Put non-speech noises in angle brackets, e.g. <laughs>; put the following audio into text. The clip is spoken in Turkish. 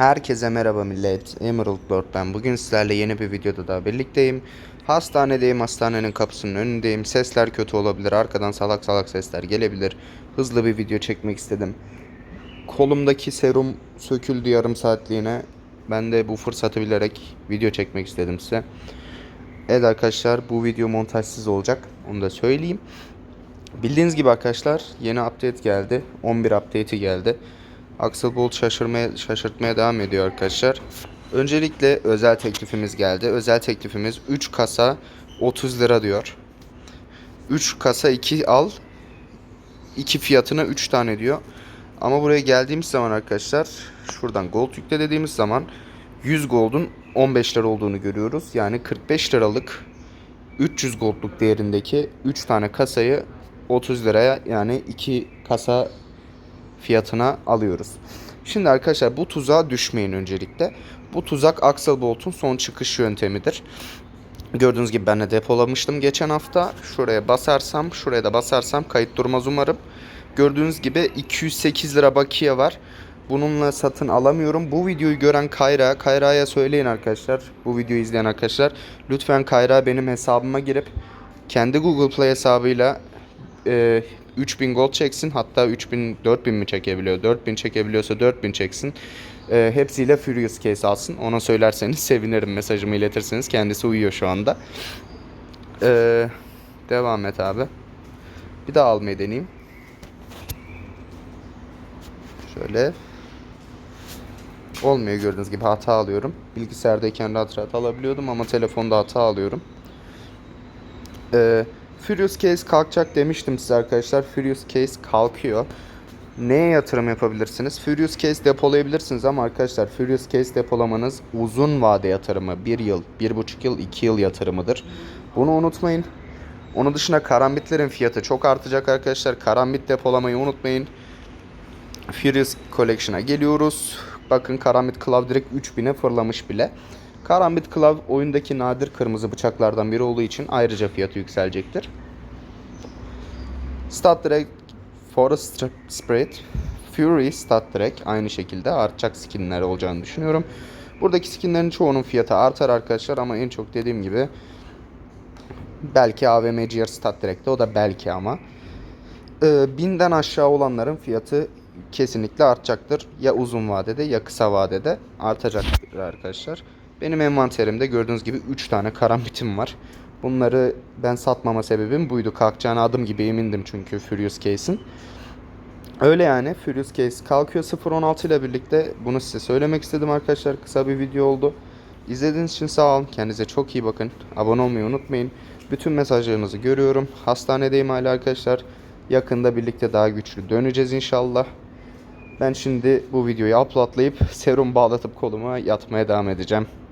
Herkese merhaba millet. Emerald Lord ben. Bugün sizlerle yeni bir videoda daha birlikteyim. Hastanedeyim. Hastanenin kapısının önündeyim. Sesler kötü olabilir. Arkadan salak salak sesler gelebilir. Hızlı bir video çekmek istedim. Kolumdaki serum söküldü yarım saatliğine. Ben de bu fırsatı bilerek video çekmek istedim size. Evet arkadaşlar bu video montajsız olacak. Onu da söyleyeyim. Bildiğiniz gibi arkadaşlar yeni update geldi. 11 update'i geldi. Axel Bolt şaşırmaya, şaşırtmaya devam ediyor arkadaşlar. Öncelikle özel teklifimiz geldi. Özel teklifimiz 3 kasa 30 lira diyor. 3 kasa 2 al. 2 fiyatına 3 tane diyor. Ama buraya geldiğimiz zaman arkadaşlar şuradan gold yükle dediğimiz zaman 100 gold'un 15 lira olduğunu görüyoruz. Yani 45 liralık 300 gold'luk değerindeki 3 tane kasayı 30 liraya yani 2 kasa fiyatına alıyoruz. Şimdi arkadaşlar bu tuzağa düşmeyin öncelikle. Bu tuzak Axel Bolt'un son çıkış yöntemidir. Gördüğünüz gibi ben de depolamıştım geçen hafta. Şuraya basarsam, şuraya da basarsam kayıt durmaz umarım. Gördüğünüz gibi 208 lira bakiye var. Bununla satın alamıyorum. Bu videoyu gören Kayra, Kayra'ya söyleyin arkadaşlar. Bu videoyu izleyen arkadaşlar. Lütfen Kayra benim hesabıma girip kendi Google Play hesabıyla e, 3000 gold çeksin. Hatta 3000 4000 mi çekebiliyor? 4000 çekebiliyorsa 4000 çeksin. E, hepsiyle Furious Case alsın. Ona söylerseniz <laughs> sevinirim. Mesajımı iletirseniz. Kendisi uyuyor şu anda. E, devam et abi. Bir daha almayı deneyeyim. Şöyle. Olmuyor gördüğünüz gibi hata alıyorum. Bilgisayardayken rahat rahat alabiliyordum ama telefonda hata alıyorum. Ee, Furious Case kalkacak demiştim size arkadaşlar. Furious Case kalkıyor. Neye yatırım yapabilirsiniz? Furious Case depolayabilirsiniz ama arkadaşlar Furious Case depolamanız uzun vade yatırımı. 1 yıl, 1,5 yıl, 2 yıl yatırımıdır. Bunu unutmayın. Onun dışında karambitlerin fiyatı çok artacak arkadaşlar. Karambit depolamayı unutmayın. Furious Collection'a geliyoruz. Bakın Karambit Claw direkt 3000'e fırlamış bile. Karambit Claw oyundaki nadir kırmızı bıçaklardan biri olduğu için ayrıca fiyatı yükselecektir. Stat Direct Forest Spirit Fury Stat Direct aynı şekilde artacak skinler olacağını düşünüyorum. Buradaki skinlerin çoğunun fiyatı artar arkadaşlar ama en çok dediğim gibi belki AVM GR Stat Direct'te o da belki ama e, binden aşağı olanların fiyatı kesinlikle artacaktır. Ya uzun vadede ya kısa vadede artacaktır arkadaşlar. Benim envanterimde gördüğünüz gibi 3 tane karambitim var. Bunları ben satmama sebebim buydu. Kalkacağına adım gibi emindim çünkü Furious Case'in. Öyle yani Furious Case kalkıyor 0.16 ile birlikte bunu size söylemek istedim arkadaşlar. Kısa bir video oldu. İzlediğiniz için sağ olun. Kendinize çok iyi bakın. Abone olmayı unutmayın. Bütün mesajlarınızı görüyorum. Hastanedeyim hala arkadaşlar. Yakında birlikte daha güçlü döneceğiz inşallah. Ben şimdi bu videoyu uploadlayıp serum bağlatıp koluma yatmaya devam edeceğim.